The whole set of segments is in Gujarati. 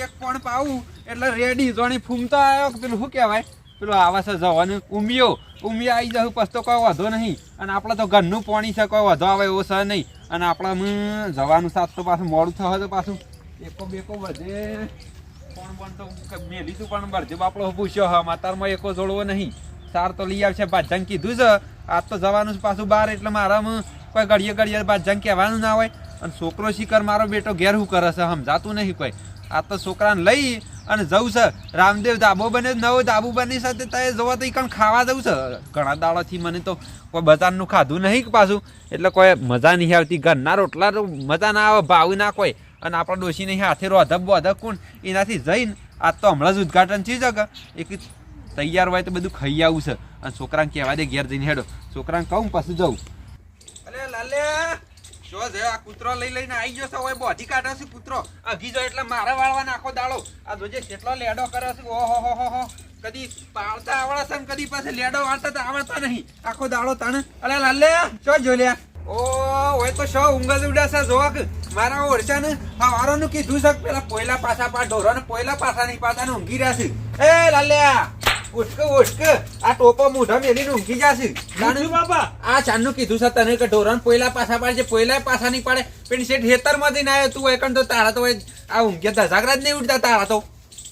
એક પણ પાવું એટલે રેડી જોણી ફૂમતો આવ્યો પેલું શું કહેવાય? પેલું આવા છે જવાનું ઉમિયો. ઉમિયા આવી જશું પછી તો કોઈ વાંધો નહીં. અને આપણે તો ઘરનું પાણી છે, કોઈ વાંધો આવે એવો છે નહીં. અને આપણે જવાનું સાત તો પાછું મોડું થશે તો પાછું. એકો બેકો વધે. પણ પણ તો મેલી તું પણ ભરજે બાપડો પૂછ્યો હા માતારમાં એકો જોડવો નહીં. સાર તો લઈ આવશે બાજંગ કીધું છે. આજ તો જવાનું છે પાછું બહાર, એટલે મારામાં કોઈ ઘડીએ ઘડીએ બાજંગ કહેવાનું ના હોય. અને છોકરો શિકર મારો બેટો ઘેર હું કરે છે, સમજાતું નહીં કોઈ. આ તો છોકરાને લઈ અને જવું છે. રામદેવ ધાબો બને નવો ધાબુ બની સાથે તે જોવા તો કણ ખાવા જવું છે. ઘણા દાડાથી મને તો કોઈ બજારનું ખાધું નહીં પાછું. એટલે કોઈ મજા નહીં આવતી. ઘરના રોટલા મજા ના આવે, ભાવ ના કોઈ. અને આપણા ડોશીને હાથે રોધબ બોધબ કોણ? એનાથી જઈને આજ તો હમણાં જ ઉદઘાટન થઈ શકે એક તૈયાર હોય તો બધું ખાઈ આવું છે. અને છોકરાને કહેવા દે ઘેર જઈને હેડો. છોકરાને કહું પાછું જવું અરે લાલે શું છે, આ કૂતરો લઈ લઈને આવી ગયો હવે બોધી કાઢે છે કૂતરો. અઘી જો એટલે મારે વાળવા નાખો દાડો. આ જોજે કેટલો લેડો કરે છે, ઓહો, હો હો હો. કદી પાળતા આવડે છે કદી પાસે લેડો વાળતા આવડતા નહીં. આખો દાડો તાણે અરે લાલે ચો જો લ્યા ઓ હોય તો શો ઉંગલ ઉડાસા જોવા કે મારા ઓરસા ને હવારોનું કીધું છે પેલા પોયલા પાછા પા ઢોરો ને પોયલા પાછા નહીં પાછા ને ઊંઘી રહ્યા છે. એ લાલ્યા. ઉઠક ઉઠક આ ટોપો મોઢા મેલી ઊંઘી જશે. શું બાપા? આ ચાંદનું કીધું છે તને કે ઢોરણ પોયલા પાછા પાડે છે પોયલા પાછા નહીં પાડે. પણ શેઠ હેતરમાંથી ના તું એકણ તો તારા તો આ ઊંઘ્યા ધજાગરા જ નહીં ઉઠતા તારા તો.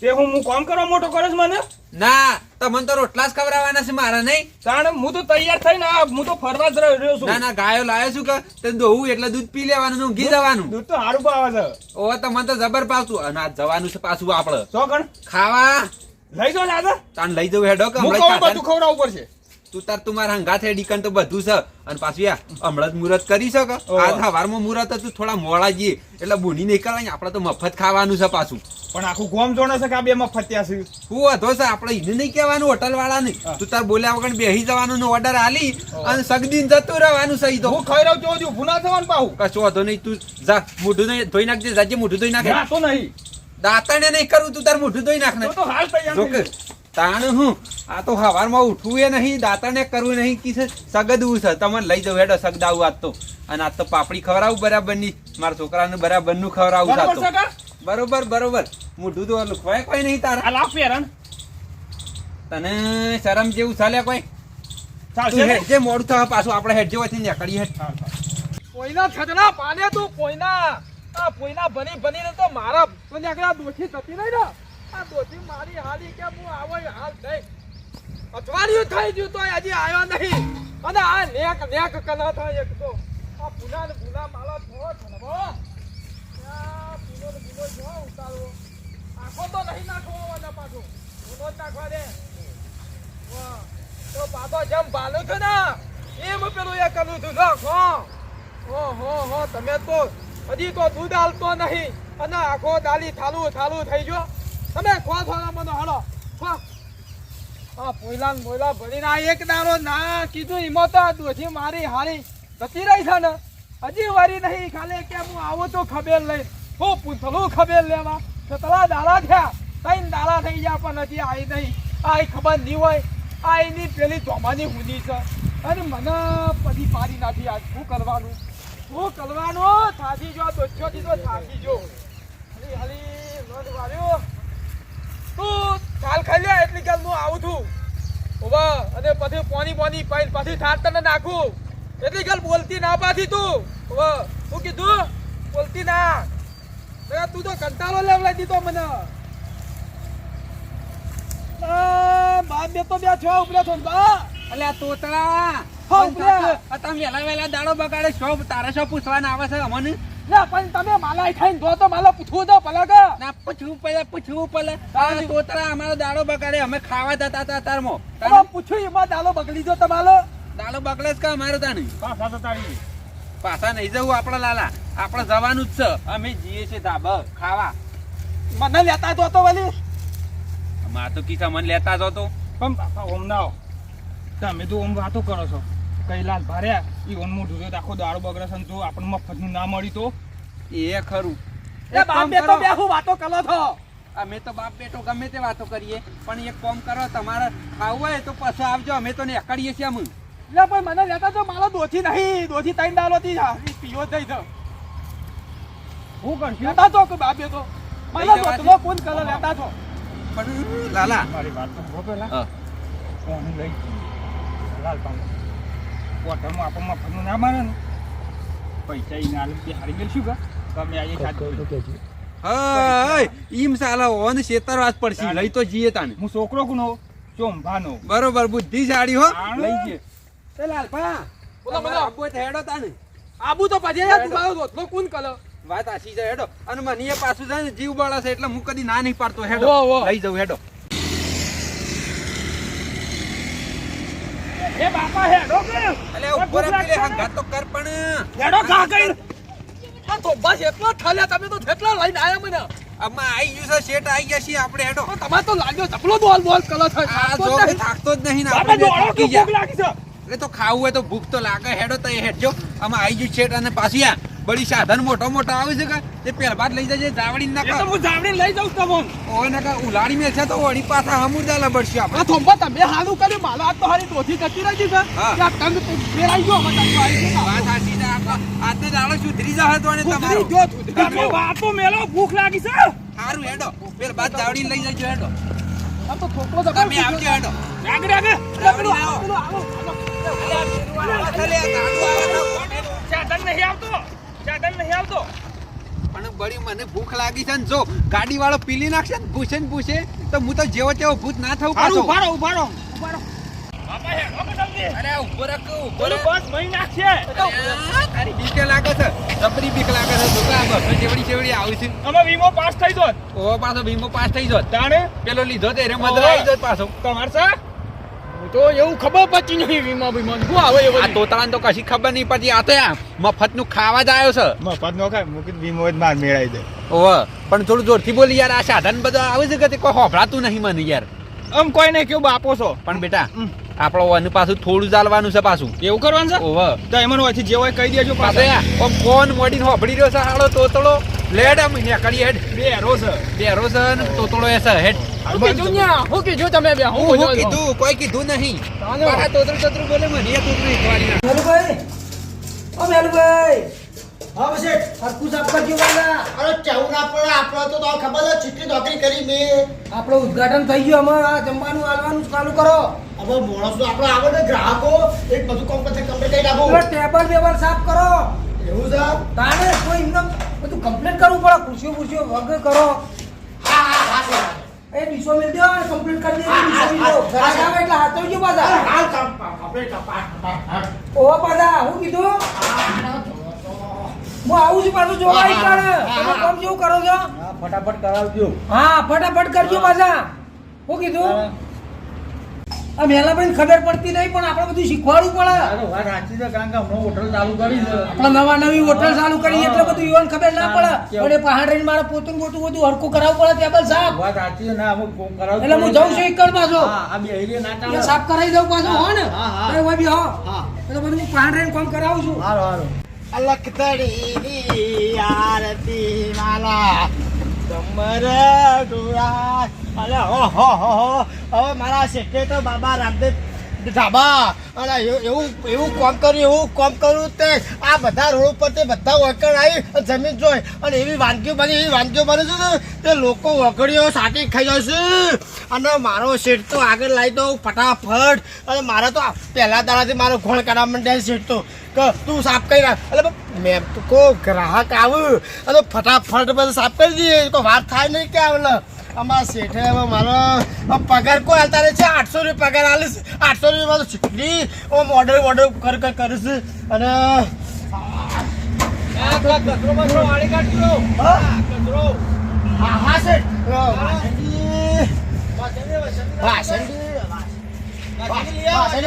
તે હું હું કામ કરવા મોટો કરે મને? ના તમને તો રોટલા જ ખવડાવવાના છે મારા નહીં. કારણ હું તો તૈયાર થઈને આ હું તો ફરવા જ રહ્યો છું. ના ના ગાયો લાવ્યો છું કે તે દોવું એટલે દૂધ પી લેવાનું ઊંઘી જવાનું. દૂધ તો સારું ભાવે છે. ઓ તમને તો જબર પાવતું અને આ જવાનું છે પાછું આપડે. સો ખાવા. લઈ જો દાદા તાન લઈ જવું હેડો કે હમણાં બધું ખવડાવવું પડશે. તું તાર તું મારા હંગાથે ડીકન તો બધું છે. અને પાછું યા હમણાં જ મુહૂર્ત કરી શકો. આજ હવારમાં મુહૂર્ત હતું થોડા મોડા જઈએ. એટલે બુની નીકળાય આપણે તો મફત ખાવાનું છે પાછું. પણ આખું ગોમ જોડે છે કે આ બે માં ફત્યા છે? હું વાંધો છે આપણે એને નહીં કહેવાનું હોટલ વાળાને. તું તાર બોલ્યા વગર બેહી જવાનું ઓર્ડર આલી અને સગદીન જતું રહેવાનું સહી તો. હું ખાઈ રહ્યો છું ભૂના ના થવાનું પાહું. કશું વાંધો નહીં તું જા મોઢું ધોઈ નાખજે જાજે મોઢું ધોઈ નાખે. ના તો નહીં. દાંતણે નહીં કરું તું તાર મોઢું ધોઈ નાખ ને તો તો હાલ તૈયાર તાણ હું. આ તો હવારમાં ઉઠવું એ નહીં દાંતણે કરવું નહીં કી સગદવું છે. તમને લઈ જાવ હેડો સગદાવું આજ તો. અને આજ તો પાપડી ખવડાવું બરાબરની. મારા છોકરાને બરાબરનું ખવડાવું બરાબર બરોબર મોઢું તો ઓલું ખવાય કોઈ નહીં તારા. લાવ પેરણ તને શરમ જેવું ચાલે કોઈ? જે મોડું થાય પાછું આપણે હેડ જેવાથી નીકળીએ. હા. છતના પાને તું પોઈના આ પોઈના બની બનીને તો મારા તો નીકળ્યા દોશી થતી નહીં ને આ દોશી મારી હાલી કે હું આવો હાલ થઈ અઠવાડિયું થઈ ગયું તો હજી આવ્યો નહીં. અને આ નેક નેક કલા થાય એક તો. આ પુના ને પુના માલા ઠલવો આ પુનો ને જો ઉતારો. આખો તો નહીં નાખવાનો પાછો. પુનો જ નાખવા દે. તો પાછો જેમ બાલું છું ને, એમ પેલું એ કરું છું. હો હો હો, તમે તો હજી તો દૂધ હાલતો નહીં. અને આખો દાલી થાલું થાલું થઈ ગયો. તમે ખો થોડા મને હળો. ખો. હા પોઈલા ને બોયલા ભરીને આ એક દારો ના કીધું ઈમો તો દોધી મારી હારી જતી રહી છે ને. હજી વારી નહીં, ખાલી કે હું આવું તો ખબેર લઈ. હું, પૂંથલું ખબેર લેવા. તો દાડા થયા. ત્રણ દાડા થઈ ગયા, પણ હજી આવી નહીં. આ ખબર નહીં હોય. આ એની પેલી ધોમાની હુની છે. અને મને પછી પાડી નાખી આજ શું કરવાનું? શું કરવાનું થાકી જો દોચ્યો થી તો થાકી જો હલી હલી લોટ વાળ્યો તું ચાલ ખાઈ લે એટલી કાલ હું આવું છું. ઊભા અને પછી પોની પોની પાઈ પછી થાર તને નાખું. એટલી કાલ બોલતી ના પાછી તું. ઊભા શું કીધું બોલતી ના. તું તો કંટાળો લેવડાવી દીધો મને. બાપ બે તો બે છો ઉપરે છો બા. અલ્યા તોતળા. હા, તમે વેલા વેલા દાડો બગાડે શો તારે શો પૂછવાના આવે છે અમને? પણ તમે માલા ખાઈને જો તો માલા પૂછવું તો ભલા કે. ના પૂછવું પડે પૂછવું પડે. આ તોતરા અમારો દાડો બગાડે અમે ખાવા જતા હતા તારમો તમે પૂછ્યું એમાં દાલો બગડી જો તમારો? દાડો બગડે જ કે અમારો તાને પાછા જતા રહીએ. પાછા નહીં જવું આપણે લાલા. આપણે જવાનું જ છે. અમે જઈએ છીએ ધાબા ખાવા. મને લેતા દો તો વળી. મા તો કીધા મને લેતા જ હતો. પણ બાપા ઓમ ના. તમે તો ઓમ વાતો કરો છો. કૈલાસ ભાર્યા એ ઓન મોઢું જોઈને આખો દાડો બગડે છે જો આપણને મફતનું ના મળી તો. એ ખરું. એ બાપ બે તો બે હું વાતો કરો છો? અમે તો બાપ બેટો ગમે તે વાતો કરીએ પણ એક કામ કરો તમારે ખાવું હોય તો પછી આવજો. અમે તો નીકળીએ છીએ અમે. એટલે પણ મને લેતા તો મારો દોથી નહીં. દોથી તૈન દાલો થી પીવો થઈ છે હું કરશું લેતા તો કે બાપ બેટો મને ધોતલો કોણ કલર લેતા છો પણ લાલા. મારી વાત તો પહેલા. હા. કોણ લઈ. લાલ પાંડો હોટલમાં આપણને મફતનું ના મારે ને. પૈસા ઈ ના લે તે હારી મેળશું કે? તમે આઈએ સાચું હા ઈમ સાલા ઓન શેતરવાસ પડશે. લઈ તો જઈએ તાને હું છોકરો કોનો? ચોંભાનો. બરોબર બુદ્ધિશાળી હો. આણું. લઈ જઈએ. તે લાલપા. બોલો, બોલો. આબુ તો હેડો તાને આબુ તો પછી યાર તું મારો ધોતલો કોણ કલર વાત આછી છે હેડો. અને મને એ પાછું છે ને જીવ બળે છે એટલે હું કદી ના નહીં પાડતો. હેડો. લઈ જાઉં હેડો. એ બાપા હેડો કે. અલે ઉપર પેલે હંગાત તો કર પણ. હેડો કા કઈ. આ તો બસ એટલો ઠલ્યા તમે તો જેટલા લઈને આયા મને. આમાં આઈ ગયું છે શેટ આઈ ગયા છે આપણે હેડો. તમારે તો લાગ્યો ચપલો બોલ બોલ કલો થાય. આ તો જો નહીં. થાકતો જ નહીં ને આપણે દોડો કે ભૂખ લાગી છે. એટલે તો ખાવું હોય તો ભૂખ તો લાગે હેડો તો એ હેડજો. આમાં આઈ ગયું શેટ અને પાછી આ. બળી સાધન મોટો મોટો આવે છે કે? તે પહેલા બાદ લઈ જજે જાવડી ના તો હું જાવડી લઈ જાઉં તમને. ઓય નકા ઉલાડી મે છે તો ઓડી પાછા હમુદા લબડશે આ આપણે. થોંભા તમે હાલું કરે માલા આ તો હારી દોથી જતી રહી છે કે? આ તંગ તો ફેરાઈ ગયો ટંગ આવી છે વાત સાચી છે આ તો દાડો સુધરી જશે તો અને સુધરી તમારો ગયો, સુધરી તમે વાતો મેલો ભૂખ લાગી છે. સારું હેડો. પેલા બાદ જાવડી લઈ જજો હેડો. આ તો થોકો તો તમે આવજો હેડો. રાગ રાગ પેલું આવો, પેલું આવો, આવો. ખાલી આ આવો તો. સાધન નહીં આવતો. સાધન નહીં આવતો. પણ બળી મને ભૂખ લાગી છે ને જો ગાડી વાળો પીલી નાખશે ને પૂછે ને પૂછે તો હું તો જેવો તેવો ભૂત ના થવું પાછો. ઊભા ઉભારો ઊભા રહો ઊભા રહો બાપા હેડો કે જલ્દી. અરે ઊભો રાખ ઊભો બોલો બસ મહી નાખશે. તારી બીકે લાગે છે. જબરી બીક લાગે છે આ બસો જેવડી જેવડી આવી છે. અમે વીમો પાસ થઈ જોત. ઓ પાછો વીમો પાસ થઈ જોત. તાણે? પેલો લીધો તે રે મદરા જોત પાછો. તમાર સા. તો એવું ખબર પડતી નહીં વીમા વીમા શું આવે આ બધી? તો કશી ખબર નહીં પડતી. આ તો આ મફતનું ખાવા જ આવ્યો છે. મફત નો ખાય મૂકી વીમો જ માર મેળાઈ દે. ઓહ પણ થોડું જોરથી બોલી યાર આ સાધન બધા આવે છે કે તે કોઈ હોભળાતું નહીં મને યાર. આમ કોઈ નહીં કેવું બાપો છો? પણ બેટા આપણો વન પાછું થોડું ચાલવાનું છે પાછું. એવું કરવાનું છે? ઓહ. તો એમાં હોય જે હોય કહી દેજો પાછા. ફોન મોડીને હોભળી રહ્યો છે હાલો તોતળો. લેડ આમ કરી હેડ. બે હેરો બે બેરો તો તોડો એસા હેડ. શું કીધું ન્યા? કીધું તમે બે? હું હું કીધું કોઈ કીધું નહીં. મારા તોતરું તોતરું બોલે મને એક ઉતરી એકવાળી નાખ. મેલુભાઈ ઓ મેલુભાઈ હા પછી હરકું સાફ કરજો વાલા. અરે કેવું ના પડે આપણે તો ખબર છે ચીટલી નોકરી કરી મેં. આપણો ઉદ્ઘાટન થઈ ગયું અમારે આ જમવાનું આલવાનું ચાલુ કરો. હવે મોણસ આપણો આવે ને ગ્રાહકો એક બધું કામ કરશે કમ્પ્લીટ કરી પેલો ટેબલ બેબલ સાફ કરો. એવું છે? તારે કોઈ એમને બધું કમ્પ્લીટ કરવું પડે? ખુરશીઓ ખુરશીઓ વગર કરો. હા હા હા સર. એ ડીશો મિલ દો અને કમ્પ્લીટ કરી દેજો ડીશો મિલ દો. ઘરાક આવે એટલે હાથ હા, પાછા. હાલ કામ કમ્પ્લીટ ઓ પાછા હું કીધું? હું આવું છું પાછું જોવા આવી હા. હા, તમે હા. કામ જેવું કરો છો? ફટાફટ કરાવજો. હા ફટાફટ કરજો પાછા. હું કીધું? આ મેલાભાઈ ખબર પડતી નહીં પણ આપણે બધું શીખવાડવું પડે. વાત સાચી છે કારણ કે હમણાં હોટલ ચાલુ કરી આપણે નવા નવી હોટલ ચાલુ કરી એટલે બધું યુવાન ખબર ના પડે. અને પહાડ રહીને મારે પોતું પોતું બધું હરકું કરાવવું પડે ટેબલ સાફ. વાત સાચી છે ના અમુક કોમ કરાવવું એટલે હું જઉં છું એકડ પાછો. હા આ બે એરિયા ના ચાલે. સાફ કરાવી દઉં પાછો હો ને. હા, હા. ભાઈ હો. એટલે બધું હું પહાડ રહીને કામ કરાવું છું. હારો હારો. અલકતડી આરતી માલા. કમર ડોળા અલે હો હો હો હવે મારા શેઠે બાબા રામદેવ ધાબા. અને એવું- એવું કોમ કર્યું, એવું કોમ કર્યું તે આ બધા રોડ ઉપર તે બધા વળકણ આવી જમીન જોઈ. અને એવી વાનગીઓ બની, એવી વાનગીઓ બને છે ને, તે લોકો વગડીઓ સાટી ખાઈ જશે અને મારો શેઠ તો આગળ લાવી દઉં ફટાફટ. અને મારે તો પહેલા દાડાથી મારો ઘોળ કાઢવા માંડ્યા શેઠ તો. કે તું સાફ કરી નાખ એટલે મેં તો કો ગ્રાહક આવું. એટલે ફટાફટ બધું સાફ કરી દઈએ. કોઈ વાત થાય નહીં કે આવે અમારા શેઠે હવે મારો પગાર કોઈ હાલતા રહે છે. આઠસો રૂપિયા પગાર હાલે છે. આઠસો રૂપિયા તો ચીટલી હું ઓર્ડર ઓર્ડર કર કર કરે છે. અને. હા? કચરો. હા હા શેઠ.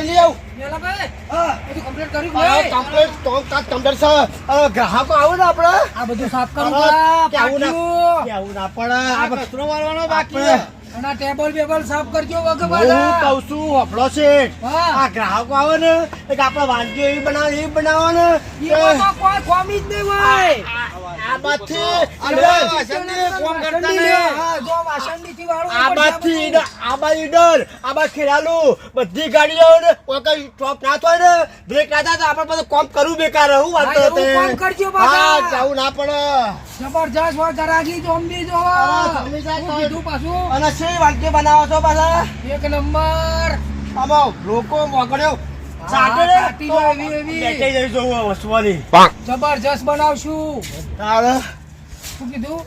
લઈ આવું. ગ્રાહકો આવું ને આપણે આ બધું સાફ કરવું ના પડે? આ કચરો મારવાનો બાકી. અને ટેબલ બેબલ સાફ કરજો વગર હું. કહું છું હફળો છે. આ ગ્રાહકો આવે ને એક આપણે વાનગીઓ એવી બનાવે એવી બનાવો ને એ કોઈ ખોમી જ નહીં હોય. આ બાજથી આ ઈડર, વાસણની કોમ કરતા વાસણની ને. હા, જો વાસણનીથી વાળો આ બાજથી આ બાજુ ઈડર, આ બા ખેરાલુ બધી ગાડીઓ ને કોઈ સ્ટોપ ના થાય ને બ્રેક ના થાય તો આપણે બધું કોમ કરવું બેકાર હું વાત તે? કોમ કરજો બાબા હા જાવું ના પડે જબરજસ્ત હોય ગરાગી જોમની જો અરે, જમી જાય તો- પાછું અને શી વાનગી બનાવો છો પાછા? એક નંબર. આમાં લોકો વસવાની. જબરજસ્ત બનાવશું. તારે? શું કીધું?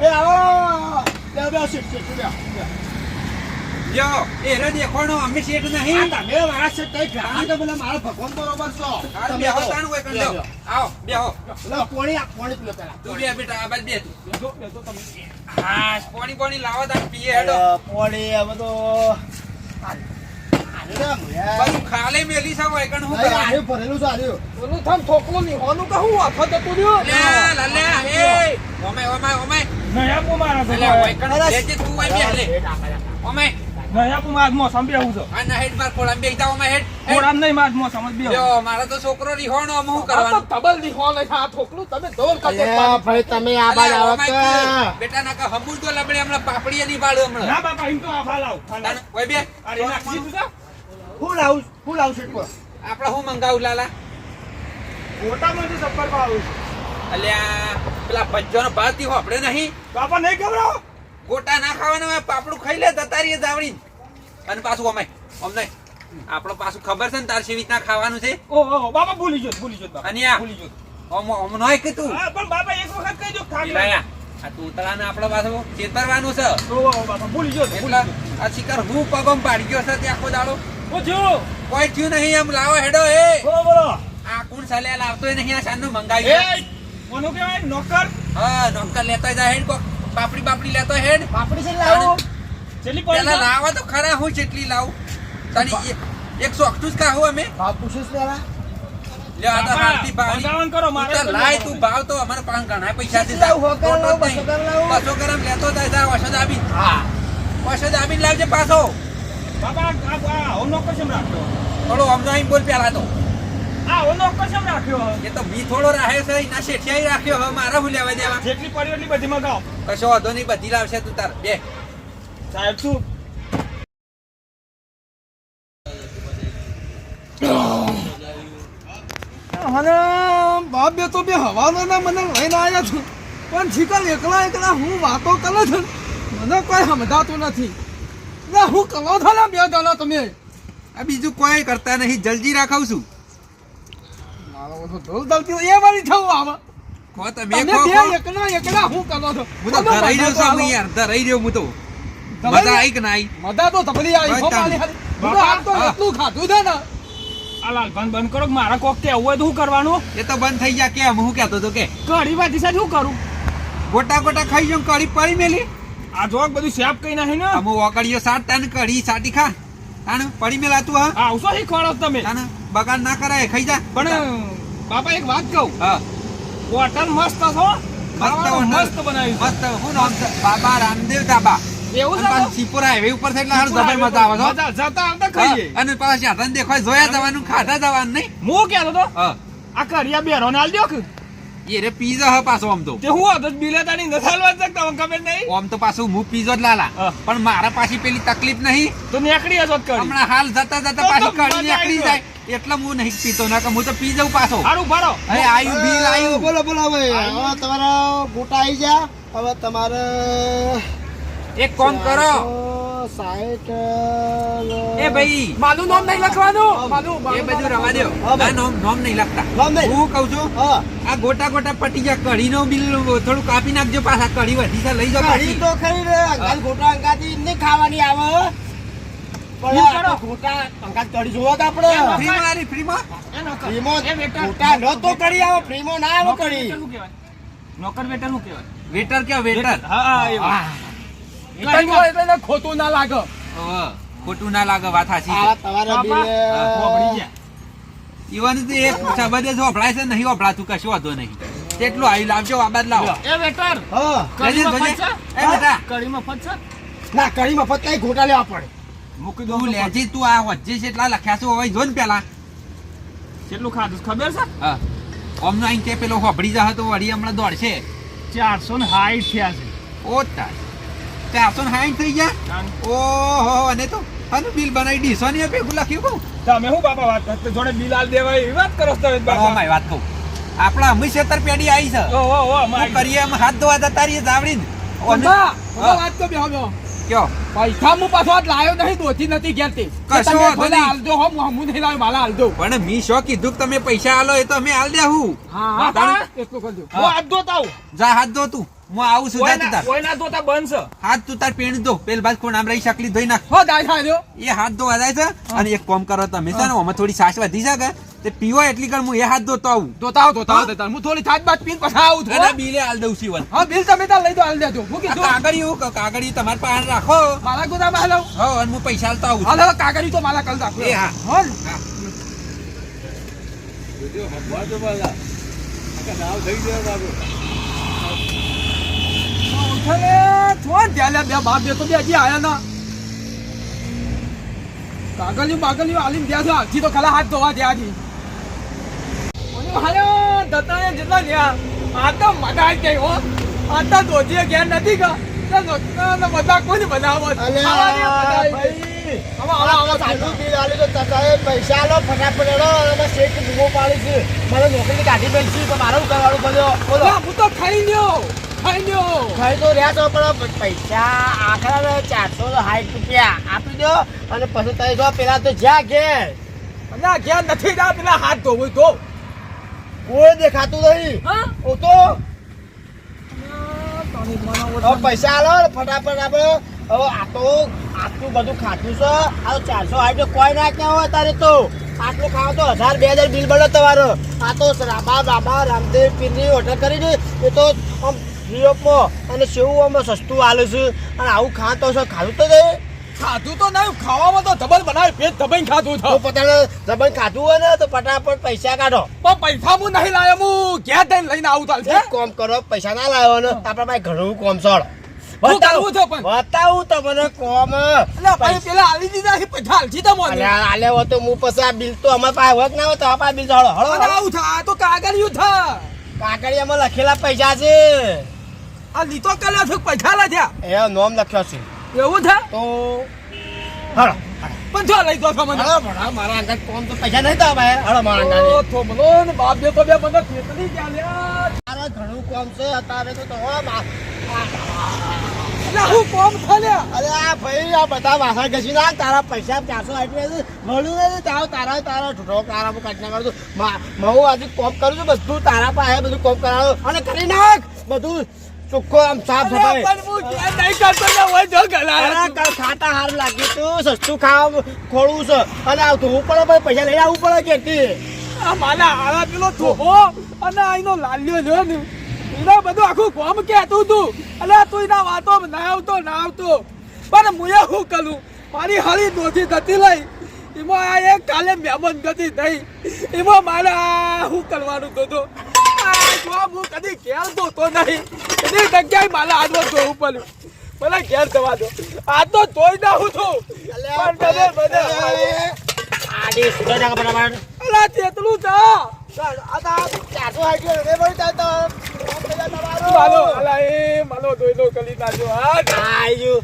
એ આવો. બે બે. જો અમે શેઠ નહીં. તમે મારા છે તઈ ગ્રાહક તો પેલા મારા ભગવાન બરોબર છો. તમે બેહો હોય કરી બે, દો બે. આવો બેહો. પેલા પોણી આ પોણી પીઓ પેલા તું બે બેટા આ બાજુ બે તું. હા પાણી પાણી લાવો તાણ પીએ હેડો. પોણી આ બધો આ- આને ના મળ્યા. બધું ખાલે મેલી સા હોય હું નહીં, ભરેલું છે થમ ઠોકલું નહીં હોનું કે હું આખો લે લાલ્યા એ ઓમે ઓમે ઓમે. નહીં આપું મારા લે હોય લેજે તું હોય બે લે ઓમે. નહીં આપું મારા મોસમ બેહું છો. આ ના હેડ માર ખોળામાં બેહી જાઓ ઓમે હેડ. હેડ. નહીં મારા મોસમ બેહું. લ્યો મારો તો છોકરો રીહોણો હું તો કરવાનું? તબલની હોન આ ઠોકલું તમે દોર કરતો ભાઈ તમે આ બાજુ આવો ઓમે કે? તું. બેટા ના કા હમુર તો લબડે હમણાં પાપડીએ નહીં પાડું હમણાં. ના બાપા એમ તો આ ફાલાવ તાન ઓય બે? અરે નાખી દીધું હું લાવું હું લાવું છું એકવાર. આપણે શું મંગાવું લાલા? ગોટામાંથી સફર પર આવું છું. અલ્યા પેલા ભજ્જોનો ભાતથી આપણે નહીં. બાપા નહીં ખવડાવો ગોટા ના ખાવાના પાપડું ખાઈ લે તતારીએ જાવડી અને પાછું અમે અમને. આપણો પાછું ખબર છે ને તાર શી રીતના ખાવાનું છે? ઓહો બાપા ભૂલી ગયો ભૂલી જો અને આ ભૂલી જો ઓમ ઓમ નોય કે તું? પણ બાપા એક વખત કહી જો ખાલી. આ તૂતળા ને આપણો પાછું ચેતરવાનું છે? ઓહો બાપા ભૂલી જો આ શિકાર હું પગમ પાડી ગયો છે તે આખો દાડો? ઓ જો. કોઈ થયું નહીં એમ લાવો હેડો એ. બોલો બોલો. આ કોણ સાલે લાવતો નહીં આ સાંજનો મંગાવી એ કોનો કહેવાય? નોકર? હા નોકર લેતો જાય હેડ કો પાપડી પાપડી લેતો હેડ. પાપડી છે લાવું. ચેલી પેલા લાવો. તો ખરા હું જેટલી લાવું. તને એ- એક સોકઠું જ ખાવું અમે? ભાવ પૂછીશ પેલા લે આ તો બાપા, હાલતી ભાવની. કરો, મારે તું તો તો લાય તું ભાવ તો અમારે પાંચ ઘણા પૈસા દીધા. ઊભો કરો, ખોટો જ બસો નહીં. ગ્રામ લાવો? બસો ગ્રામ લેતો જાય જા વસો દાબી હા. વસો દાબીને લાવજે પાછો. બાપા આ થોડો અહીં બોલ પેલા તો. આ રાખ્યો? એ તો મી થોડો રાહે છે એના શેઠિયાઈ રાખ્યો. હવે મારા હું લેવા દેવા? જેટલી પડ્યો એટલી બધી મગાવો. કશો વાંધો નહીં બધી લાવશે તું તાર. બે. સાહેબ શું? અને બાપ બે તો બે હવાનો ના મને લઈને આવ્યા છું. પણ છીકલ એકલા એકલા હું વાતો કરો છો મને કોઈ સમજાતું નથી. ને હું કરો છો ને બે જણા તમે? આ બીજું કોઈ કરતા નહીં. જલ્દી રાખાવ છું. મારો બધો ઢોલ દલતી એ વાળી થવું આવે. કો તમે. એકલા એકલા હું કરો છો? હું તો ધરાઈ રહ્યો છું યાર ધરાઈ રહ્યો હું તો. મજા આઈ કે ના આઈ મજા તો તબલી આવી હો બસ મારી હારી. તો એટલું ખાધું છે ને. આ લાલભાન બંધ કરો મારા કોક કેવું હોય તો શું કરવાનું? એ તો બંધ થઈ ગયા કેમ? હું કહેતો તો કે કઢી વાટી સાથે શું કરું? ગોટા ગોટા ખાઈ જો કઢી પડી મેલી. આ જોક બધું શેપ કઈ નાખી ને? અમુ ઓકળીઓ સાત તાન કઢી સાટી ખા. તાન પડી મેલા તું હા. આવશો ખોળો તમે. તાન બગાડ ના કરાય ખાઈ જા પણ બાપા એક વાત કહું. હા. હોટલ મસ્ત છો મસ્ત મસ્ત બનાવી છે. મસ્ત હું નામ બાબા રામદેવ પાછું સિપોરા હાઈવે ઉપર છે એટલે હારું જબર મજા આવે છે. જતા આવતા ખાઈએ. અને પાછા શાધન દેખાય જોયા જવાનું ખાધા જવાનું નહીં. હું કહેતો તો આ કરિયા બેરો કે? એ રે પીઝા હ પાછો આમ તો. તે હું હતો બિલે તારી નથી હાલવા શકતા મને ખબર નહીં? આમ તો પાછું હું પીઝો જ લાલા. પણ મારા પાછી પેલી તકલીફ નહીં. તો નીકળી હશો કરી. હમણાં હાલ જતા જતા પાછી નીકળી જાય. એટલે હું નહીં પીતો ના હું તો પી જાઉં પાછો. સારું ભાડો અરે આયુ બિલ આયુ. બોલો બોલો હવે. હવે તમારા ગોટા આવી જા હવે તમારે એક કોન કરો. એ ભાઈ માનું નામ નહીં લખવાનું. મારું એ બધું રવા દો. આ નોમ નોમ નહીં લખતા. હું કહું છું હા. આ ગોટા ગોટા પટી ગયા કઢીનો બિલ થોડું કાપી નાખજો પાછા કઢી વધી છે લઈ જાઓ કઢી તો ખરી રે અંગાત ગોટા અંગાતી નહીં ખાવાની આવે પણ આ ગોટા અંગાત કઢી જોવો તો આપણે? ફ્રી મારી ફ્રી માં? ફ્રીમાં એ વેટર. ગોટા ન તો કઢી આવે ફ્રીમાં ના આવે કઢી. શું નોકર વેટર હું કહેવાય. વેટર કે વેટર? હા હા. એટલે ખોટું ના લાગે. ખોટું ના લાગે વાત હાચી આ છે તમારા બાપા, બિલ હા, પોપડી ગયા. ઈવન એક શબ્દ જ છે નહીં વપરાતું કશું વાંધો નહીં. તેટલું આવી લાવજો આબાદ લાવો. એ વેટર હા. લેજે, કઢી જોજે. મફત છે? એ બેટા. કઢી મફત છે? ના કઢી મફત કઈ ખોટા લેવા પડે. મૂકી દો તું તું આ વચ્ચે છે એટલા લખ્યા છે હવે જો ને પેલા. કેટલું ખાધું ખબર છે? હા. અમને અહીં તે પેલો હોભળી જશે તો વળી હમણાં દોડશે. ચારસો ને હાઈટ થયા છે. ઓ તાર. ચારસો ને સાઠ થઈ ગયા? ઓહો અને તો અને બિલ બનાવી ડીસો ને ભેગું લખ્યું કહું? તમે શું બાપા વાત કરતા? જોડે બિલાલ દેવાય એ વાત કરો તમે બાપા? મારી વાત કહું. આપણા અમી છેતર પેઢી આવી છે. ઓ ઓ ઓ મારી કરીએ એમ હાથ ધોવા જતા રહીએ જાવડી હા. વાત તો બેહો બેહો. કયો? પૈસા હું પાછો આજ લાયો નહીં દોતી નથી ઘેરતી કશો ભલે આલજો હો હું હું નહીં લાવ્યો માલા આલજો પણ મી શો કીધું કે તમે પૈસા આલો એ તો અમે આલ દેવું હા હા એટલું કરજો. હું. હાથ ધોતા. જા હાથ ધો તું. હું આવું છું જા તું તાર કોઈના ધોતા બંધ છે. હાથ તું તાર પેણ ધો પેલ બાદ કોણ આમ રહી શકલી ધોઈ નાખ. હો દાય થાય એ હાથ ધોવા જાય છે. અને એક કોમ કરો તમે છે ને આમાં થોડી સાસ વધી શકે તે પીવો એટલી કર હું એ હાથ ધોતો આવું. ધોતા આવો ધોતા આવો હું. થોડી થાત બાદ પીન પછી આવું છું અને હો. બિલે આલ દઉં સીવન હા બિલ તમે તાર લઈ દો આલ દેજો. હું કીધું? કાગળિયું કાગળિયું તમાર પાસે રાખો. મારા ગોદામાં લઉં હો અને હું પૈસા આલતો આવું હાલો હાલ કાગળી તો મારા કલ રાખો. એ હા. હો. ગયો હા. અરે, થોડ ધ્યાન બે બાપ બે તો બે હજી આયા ના. કાગળિયું બાગળિયું આલીને ત્યાં છો હાથથી તો ખાલી હાથ ધોવા ગયા છી હાલો દત્તાને જેટલા ગયા આ તો મજા જ હો. આ તો દોધીએ ગયા નથી દોસ્તાને બધા કોની બનાવો? પૈસા લો ફટાફટ હેડો. અને શેખ બૂમો પાડી છે. મારે નોકરી કાઢી બેસી તો મારે કરવાનું પડ્યો? હું તો ખાઈ લ્યો. ખાઈ લ્યો ખાઈ તો રહ્યા પણ પૈસા આખરા ચારસો સાઠ રૂપિયા આપી દો અને પછી તમે જો પેલા તો જ્યાં ઘેર. ઘેર નથી જા પેલા હાથ ધોવું ધો કોઈ દેખાતું નહીં. હા? ઓ તો. પૈસા આલો ફટાફટ આપણે હવે આ તો આટલું બધું ખાધું છે. આ ચારસો સાઠ કોઈ નાખ્યા હોય તારે તો. આટલું ખાવ તો હજાર બે હજાર બિલ બનો તમારો. આ તો રામા બાબા રામદેવ પીરની કરી દે એ તો આમ યુરોપમાં અને સેવું આમાં સસ્તું હાલે છે. અને આવું ખાતો તો છે ખાધું તો નહીં? ખાધું તો નહીં ખાવામાં તો ધબલ બનાવે પેટ ધબાઈ ખાધું તો પોતાને ધબાઈ ખાધું હોય ને તો ફટાફટ પૈસા કાઢો. પણ પૈસા હું નહીં લાયો હું ક્યાં જઈને લઈને આવું ચાલશે છે કોમ કરો પૈસા ના લાવ્યો ને આપણા પાસે ઘણું કોમ સળ બતાવું તો છે પણ? બતાવું તમને કોમ. એટલે ભાઈ પેલા આલી દીધા છે પૈસા હાલજી તો મને આલે હો તો હું પછી આ બિલ તો અમારે પાસે હોય કે ના હોય તો આપણા બિલ હળો હળો આવું આ તો કાગળિયું થા કાકડિયામાં લખેલા પૈસા છે. આ લીધો કલ્યા છે પૈસા લખ્યા એ નોમ લખ્યો છે. એવું છે? તો હળો પણ જો લઈ દો છો મને. હળો ભણા મારા આગળ કોમ તો પૈસા નહીં તો ભાઈ. હળો મારા આગળ ઓ થોમલો ને બાપ દે તો બે મને ખેતરી ગયા લ્યા. તારા ઘણું કોમ છે અત્યારે તો તો એટલે હું કોમ થલ્યા અરે આ ભાઈ આ બધા વાસણ ઘસી નાખ તારા પૈસા ચારસો આઠ મળ્યું નથી તારો તારા તારા ઠૂઠો તારા હું કાઢી નાખું છું. હું આજે કોમ કરું છું બધું તારા પાસે બધું કોમ કરાવું અને કરી નાખ બધું ચોખ્ખો આમ સાફ સફાઈ. પણ હું નહીં કરતો ને હોય જો ખાતા હાર લાગી તું સસ્તું ખાવા ખોળવું છે. અને ધોવું પણ પૈસા લઈને આવવું પડે કે આ માલા હારા પેલો થોભો અને આઈનો લાલ્યો છે ને. એના બધું આખું કોમ કહેતું તું અલે તું એના વાતો ના આવતો ના આવતો. પણ મુએ શું કરું? મારી હારી દોધી થતી લઈ. એમાં આ એક કાલે મહેમાન ગતિ થઈ. એમાં મારે આ શું કરવાનું તો તો આ હું કદી ઘેર ધોતો નહીં. એની જગ્યાએ મારે આડવો ધોવું પડ્યું. મને ઘેર જવા દો. આ તો ધોઈ નાખું છું. પણ બધે બધે આડી સુધા નાખ બરાબર અલા તેટલું જા. ચારસો આઠ હવે પણ ચાલ તો માલો અલા એ માલો દોઈલો કલી નાખ્યો હાથ આયુ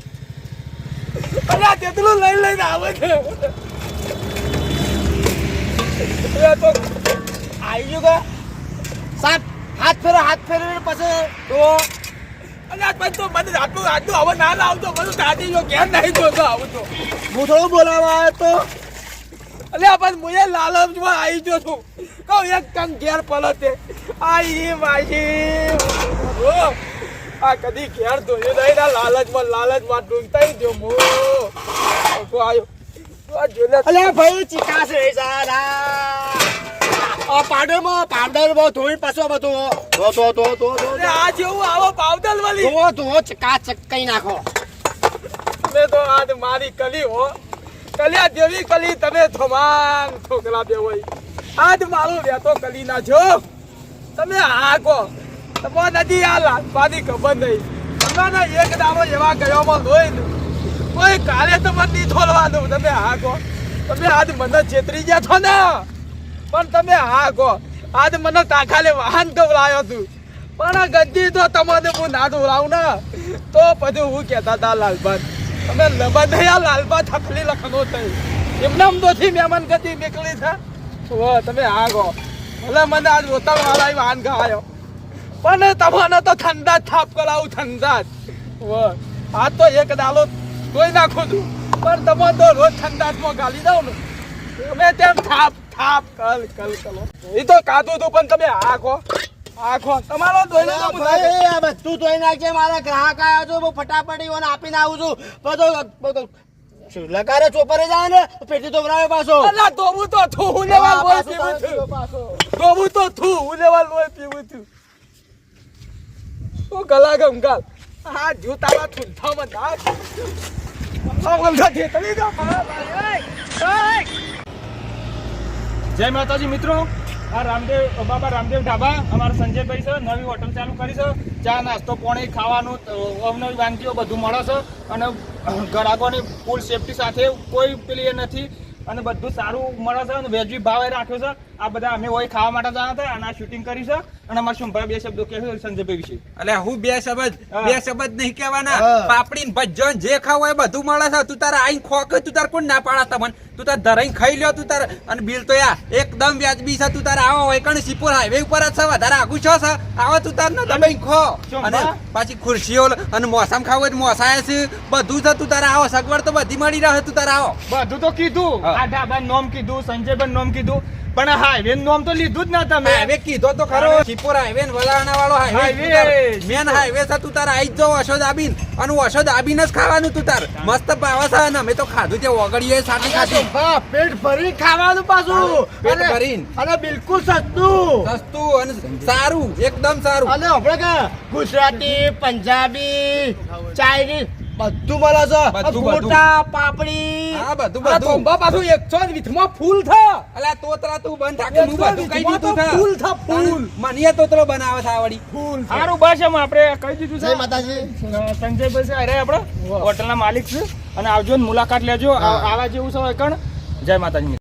અલા તેતલું લઈ લઈને આવે છે. તો આયુ કે સાત હાથ ફેરો હાથ ફેરો પછી તો અલા પછી તો મને આટલું આટલું હવે ના લાવતો બધું દાદી જો ઘેર નહીં આવું તો હું થોડું બોલાવા આવ્યો તો. અલ્યા પણ મુએ લાલચમાં આવી ગયો છું. કહું એક કંગ ઘેર પલતે આઈ વાજી ઓ આ કદી ઘેર ધોયો નહીં ના લાલચમાં લાલચમાં મો. તો આવ્યો આ જોલે અલ્યા ભાઈ ચીકા છે સારા આ પાવડરમાં પાવડરમાં ધોઈ પાછો બધું ધો ધો ધો ધો આ જેવું આવો પાવડર વાલી ધો ધો ચકા ચકાઈ નાખો. તમે તો આજ મારી કલી હો. કલ્યા જેવી કલી, તમે થમાન છોકરા બે હોય. આજ મારો વેતો ના છો. તમે આ કહો. તમને નથી આ લાલપાની ખબર નહીં. તમને એક દાડો એવા ગયોમાં લોહી કોઈ કાલે તમને નહીં છોડવાનું તમે આ કહો. તમે આજ મને છેતરી ગયા છો ને? પણ તમે હા કહો. આજ મને તાખાલે વાહન ગવડાયો તું. પણ આ ગદ્દી તો તમને હું ના દોરાવું ને? તો પછી હું કહેતા હતા લાલબાન તમે લબા લાલબા થકલી લખનો થઈ. એમને આમ મહેમાન ગતિ નીકળી છે. ઓ તમે આગો. કહો ભલે મને આજ રોતલ વાળા વાન ગાયો પણ તમને તો ઠંડા જ થાપ કરાવું, ઠંડા જ. ઓ આ તો એક દાલો ધોઈ નાખું છું. પણ તમે તો રોજ ઠંડામાં ગાલી દઉં ને. તમે તેમ થાપ થાપ, કલ કલ, કલો. એ તો કાધું હતું પણ તમે આખો આખો તમારો દોઈને તો ભાઈ, આ બધું ધોઈ નાખજે મારા ગ્રાહક આવ્યા છે હું ફટાફટ ઈવોને આપીને આવું છું બધો લકારે ચોપરે જાય ને પેટી તો ભરાવે પાછો અલા, ધોવું તો થું, હું લેવા હા, લોહી પાછો, પીવું છું. પાછો. તો થું, હું લેવા લોહી પીવું છું. તું ગલા ગમગાલ. આ જૂતાના ઠૂંઠામાં નાખ. આ વંગા ઢેકણી દો. જય માતાજી મિત્રો આ રામદેવ બાબા રામદેવ ઢાબા, અમારા સંજયભાઈ છે, નવી હોટલ ચાલુ કરી છે. ચા, નાસ્તો, પાણી, ખાવાનું અવનવી વાનગીઓ બધું મળે છે. અને ગ્રાહકોની ફૂલ સેફટી સાથે કોઈ પેલી નથી. અને બધું સારું મળે છે અને વેજબી ભાવે રાખ્યો છે. આ બધા અમે હોય ખાવા માટે જતા હતા અને આ શૂટિંગ કરી છે. અને અમારા શું બે શબ્દો છે સંજયભાઈ વિશે. એટલે હું બે શબ્દ બે શબ્દ નહીં કહેવાના. પાપડી ને ભજ્જન જે ખાવ હોય બધું મળે છે. તું તારે આઈ ખોક તું તાર કોણ ના પાડા તમને? તું તાર ધરાઈ ખાઈ લ્યો તું તાર અને બિલ તો યા એકદમ વ્યાજબી છે. તું તારે આવો હોય કણ સિપોર હાઈવે ઉપર જ છે વધારે આગું છો છે? આવો તું તાર ને દબાઈ ખો. અને પાછી ખુરશીઓ અને મોસમ ખાવું હોય મોસાય છે. બધું છે તું તારે આવો. સગવડ તો બધી મળી રહે તું તારે આવો. બધું તો કીધું. આ ઢાબા નોમ કીધું સંજયભાઈ નોમ કીધું. પણ હાઈવે નામ તો લીધું જ ના તમે. હાઈવે કીધો તો ખરો. સિપોર હાઈવે ને વલાણા વાળો હાઈવે. મેન હાઈવે છે તું તારા. આઈ જ જાઓ અશોદ આબીન. અને અશોદ આબીન જ ખાવાનું તું તાર. મસ્ત ભાવે છે અને અમે તો ખાધું તે ઓગળીએ સાથે ખાધું. હા, પેટ ભરી ખાવાનું પાછું. પેટ ભરીને. અને બિલકુલ સસ્તું. સસ્તું અને સારું એકદમ સારું. અને આપણે ગુજરાતી પંજાબી ચાઇનીઝ બધું મળે છે. બધું, ગોટા પાપડી. હા બધું બધું. ધોંબા પાછું એકસો જ ફૂલ છે અલ્યા તોતરા તું બંધ થાકે હું બધું કહી દીધું છે ફૂલ છે, ફૂલ. મનીએ તોતરો બનાવે આવડી. ફૂલ સારું બસ એમ આપણે કહી દીધું જય માતાજી. સંજય સંજયભાઈ અરે આપણે હોટલના માલિક છે. અને આવજો ને મુલાકાત લેજો. આવા જેવું છે કણ. જય માતાજી